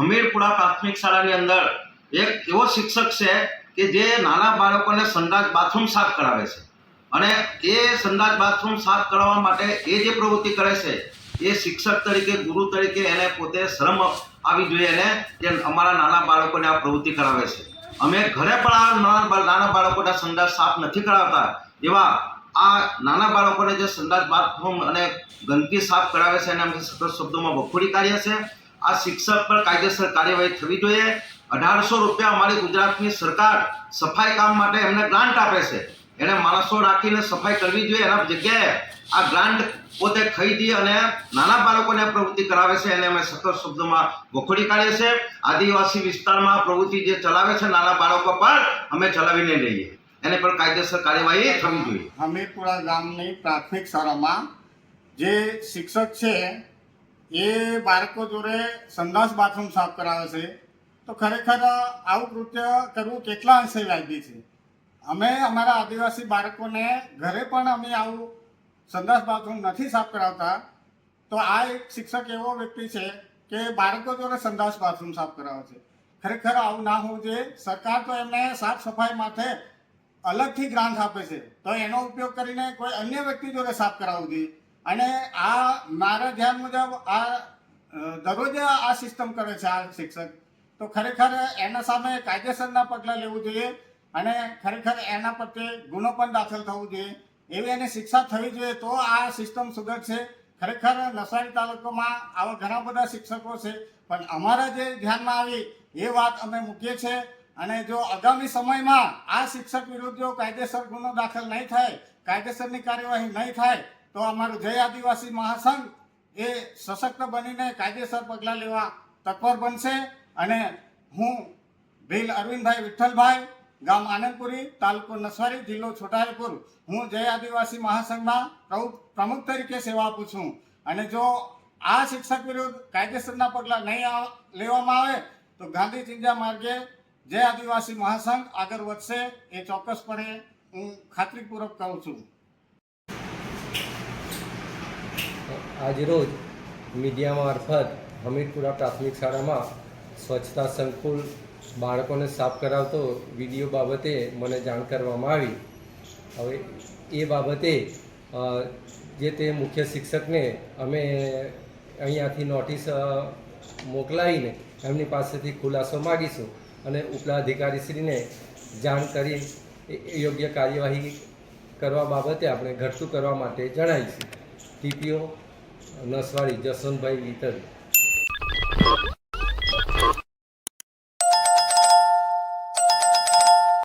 હમીરપુરા પ્રાથમિક શાળાની અંદર એક એવો શિક્ષક છે કે જે નાના બાળકોને સંડાસ બાથરૂમ સાફ કરાવે છે. અને એ સંડાસ બાથરૂમ સાફ કરાવવા માટે એ જે પ્રવૃત્તિ કરે છે, એ શિક્ષક તરીકે, ગુરુ તરીકે એને પોતે શરમ આવી જોઈએ એને કે અમારા નાના બાળકોને આ પ્રવૃત્તિ કરાવે છે. અમે ઘરે પણ આ નાના બાળકોના સંડાસ સાફ નથી કરાવતા એવા આ નાના બાળકોને જે સંડાસ બાથરૂમ અને ગંદકી સાફ કરાવે છે એને અમે સખત શબ્દોમાં વખોડી કાઢીએ છે, આ શિક્ષક પર કાયદેસર કાર્યવાહી થવી જોઈએ. અઢારસો રૂપિયા અમારી ગુજરાતની સરકાર સફાઈ કામ માટે એમને ગ્રાન્ટ આપે છે. એને માણસો રાખીને સફાઈ કરવી જોઈએ એના જગ્યાએ. આ ગ્રાન્ટ પોતે ખરીદી અને નાના બાળકોને પ્રવૃત્તિ કરાવે છે એને અમે સખત શબ્દોમાં વખોડી કાઢીએ છીએ. આદિવાસી વિસ્તારમાં પ્રવૃત્તિ જે ચલાવે છે નાના બાળકો પર, અમે ચલાવીને લઈએ એને પર કાયદેસર કાર્યવાહી થવી જોઈએ. હમીરપુરા ગામની પ્રાથમિક શાળામાં જે શિક્ષક છે એ બાળકો જોડે સંદાસ બાથરૂમ સાફ કરાવે છે. તો ખરેખર આવું કૃત્ય કરવું કેટલા અંશે વ્યાજબી છે? અમે અમારા આદિવાસી બાળકોને ઘરે પણ અમે આવું સંદાસ બાથરૂમ નથી સાફ કરાવતા. તો આ એક શિક્ષક એવો વ્યક્તિ છે કે બાળકો જોડે સંદાસ બાથરૂમ સાફ કરાવે છે. ખરેખર આવું ના હોવું જોઈએ. સરકાર તો એમને સાફ સફાઈ માટે અલગથી ગ્રાન્ટ આપે છે. તો એનો ઉપયોગ કરીને કોઈ અન્ય વ્યક્તિ જોડે સાફ કરાવવું જોઈએ. અને આ મારા ધ્યાન મુજબ આ દરરોજ આ સિસ્ટમ કરે છે આ શિક્ષક. તો ખરેખર એના સામે કાયદેસરના પગલાં લેવું જોઈએ અને ખરેખર એના પ્રત્યે ગુનો પણ દાખલ થવો જોઈએ. એવી એની શિક્ષા થવી જોઈએ તો આ સિસ્ટમ સુધરશે ખરેખર નવસારી તાલુકામાં આવા ઘણા બધા શિક્ષકો છે. પણ અમારા જે ધ્યાનમાં આવી એ વાત અમે મૂકીએ છીએ. અને જો આગામી સમયમાં આ શિક્ષક વિરુદ્ધ જો કાયદેસર ગુનો દાખલ નહીં થાય, કાયદેસરની કાર્યવાહી નહીં થાય, તો અમારું જય આદિવાસી મહાસંઘ એ સશક્ત બનીને કાયદેસર પગલાં લેવા તત્પર બનશે. અને હું ભીલ અરવિંદભાઈ વિઠ્ઠલભાઈ, ગામ આનંદપુરી, તાલુકો નસવારી જિલ્લો છોટાઉદેપુર, હું જય આદિવાસી મહાસંઘના પ્રમુખ તરીકે સેવા આપું છું. અને જો આ શિક્ષક વિરુદ્ધ કાયદેસરના પગલાં નહીં લેવામાં આવે, તો ગાંધી ચિંજા માર્ગે જય આદિવાસી મહાસંઘ આગળ વધશે એ ચોક્કસપણે હું ખાતરીપૂર્વક કહું છું. આજરોજ મીડિયા મારફત હમીરપુરા પ્રાથમિક શાળામાં સ્વચ્છતા સંકુલ બાળકોને સાફ કરાવતો વીડિયો બાબતે મને જાણ કરવામાં આવી. હવે એ બાબતે જે તે મુખ્ય શિક્ષકને અમે અહીંયાથી નોટિસ મોકલાવીને એમની પાસેથી ખુલાસો માગીશું. અને ઉપલા અધિકારીશ્રીને જાણ કરી યોગ્ય કાર્યવાહી કરવા બાબતે આપણે ઘટતું કરવા માટે જણાવીશું. ટીપીઓ નસવાડી જસવંતભાઈ વિતરી